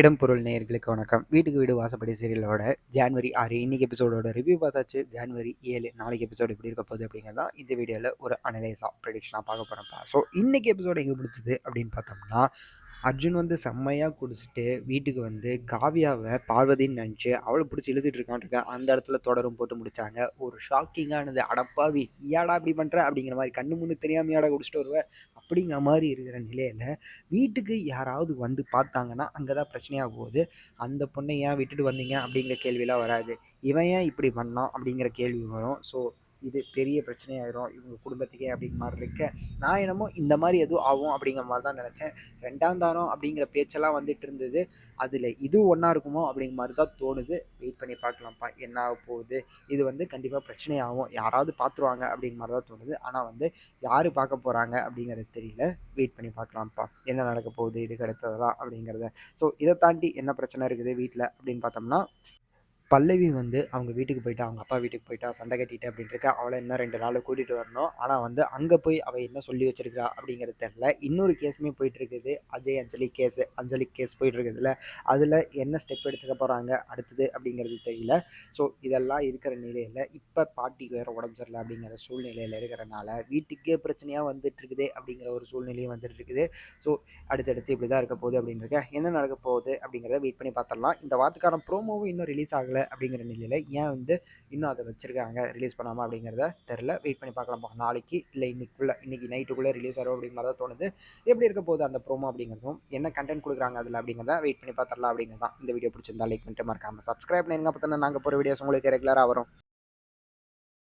இடம் பொருள் நேயர்களுக்கு வணக்கம். வீட்டுக்கு வீடு வாசப்படி சீரியலோட ஜான்வரி ஆறு இன்னைக்கு எபிசோடோட ரிவ்யூ பார்த்தாச்சு. ஜான்வரி ஏழு நாளைக்கு எபிசோடு எப்படி இருக்க போகுது அப்படிங்கிறதா இந்த வீடியோவில் ஒரு அனலைஸாக ப்ரெடிக்ஷனாக பார்க்க போகிறப்பா ஸோ இன்னைக்கு எபிசோடு எங்கே பிடிச்சது அப்படின்னு பார்த்தோம்னா அர்ஜுன் வந்து செம்மையாக குடிச்சிட்டு வீட்டுக்கு வந்து காவியாவை பார்வதின்னு நினச்சி அவளை பிடிச்சி இழுத்துட்டு இருக்கான்ட்டு அந்த இடத்துல தொடரும் போட்டு முடிச்சாங்க. ஒரு ஷாக்கிங்கானது அடப்பாவி ஏடா இப்படி பண்ணுற அப்படிங்கிற மாதிரி கண்ணு முன்னு தெரியாமையாடா குடிச்சிட்டு வருவேன் அப்படிங்கிற மாதிரி இருக்கிற நிலையில் வீட்டுக்கு யாராவது வந்து பார்த்தாங்கன்னா அங்கே தான் பிரச்சனையாக போகுது. அந்த பொண்ணை ஏன் விட்டுட்டு வந்தீங்க? அப்படிங்கிற கேள்வியெலாம் வராது. இவன் ஏன் இப்படி பண்ணான்? அப்படிங்கிற கேள்வி வரும். ஸோ இது பெரிய பிரச்சனையாயிரும். இவங்க குடும்பத்துக்கே அப்படிங்கிற மாதிரி இருக்க நான் என்னமோ இந்த மாதிரி எதுவும் ஆகும் அப்படிங்கிற மாதிரி தான் நினச்சேன். ரெண்டாம் தானம் அப்படிங்கிற பேச்செல்லாம் வந்துட்டு இருந்தது. அதில் இது ஒன்றா இருக்குமோ அப்படிங்கிற மாதிரி தான் தோணுது. வெயிட் பண்ணி பார்க்கலாம்ப்பா என்ன ஆக போகுது? இது வந்து கண்டிப்பாக பிரச்சனையாகும். யாராவது பார்த்துருவாங்க அப்படிங்கிற மாதிரி தான் தோணுது. ஆனால் வந்து யார் பார்க்க போகிறாங்க அப்படிங்கிறது தெரியல. வெயிட் பண்ணி பார்க்கலாம்ப்பா என்ன நடக்க போகுது இதுக்கு அடுத்ததெல்லாம் அப்படிங்கிறத. ஸோ இதை தாண்டி என்ன பிரச்சனை இருக்குது வீட்டில் அப்படின்னு பார்த்தோம்னா பல்லவி வந்து அவங்க வீட்டுக்கு போயிட்டா அவங்க அப்பா வீட்டுக்கு போயிட்டா சண்டை கட்டிட்டு அப்படின்ட்டு இருக்கா அவளை இன்னும் ரெண்டு நாள் கூட்டிகிட்டு வரணும். ஆனால் வந்து அங்கே போய் அவள் என்ன சொல்லி வச்சிருக்கிறா அப்படிங்கிறது தெரில இன்னொரு கேஸுமே போயிட்டு இருக்குது அஜய் அஞ்சலி கேஸு அஞ்சலி கேஸ் போயிட்டு இருக்குதுல்ல அதில் என்ன ஸ்டெப் எடுத்துக்க போகிறாங்க அடுத்தது அப்படிங்கிறது தெரியல. ஸோ இதெல்லாம் இருக்கிற நிலையில் இப்போ பாட்டிக்கு வேறு உடம்பு சரியில்லை அப்படிங்கிற சூழ்நிலையில் இருக்கிறனால வீட்டுக்கே பிரச்சனையாக வந்துட்டு இருக்குது அப்படிங்கிற ஒரு சூழ்நிலையும் வந்துட்டு இருக்குது ஸோ அடுத்தடுத்து இப்படி தான் இருக்க போகுது அப்படின்னு இருக்கேன் என்ன நடக்க போகுது அப்படிங்கிறத வெயிட் பண்ணி பார்த்துடலாம். இந்த வாரத்துக்கான ப்ரோமோவும் இன்னும் ரிலீஸ் ஆகலை. அப்படிங்கிற நிலையில் ஏன் வந்து இன்னும் அதை வச்சுருக்காங்க? ரிலீஸ் பண்ணாமல் அப்படிங்கிறத தெரில வெயிட் பண்ணி பார்க்கலாம். நாளைக்கு இல்லை இன்னைக்குள்ளே இன்னைக்கு நைட்டுக்குள்ளே ரிலீஸ் ஆகும் அப்படிங்கிற மாதிரி தான் தோணுது. எப்படி இருக்க போகுது அந்த ப்ரோமோ அப்படிங்கிறதும்? என்ன கண்டென்ட் கொடுக்குறாங்க அதில் அப்படிங்கிறத வெயிட் பண்ணி பார்த்துடலாம் அப்படிங்கிறதான் இந்த வீடியோ பிடிச்சிருந்தா லைக் பண்ணிட்டு மறக்காமல் சப்ஸ்கிரைப் பண்ணுங்க பார்த்தோன்னா நாங்கள் போகிற வீடியோஸ் உங்களுக்கு ரெகுலராக வரும்.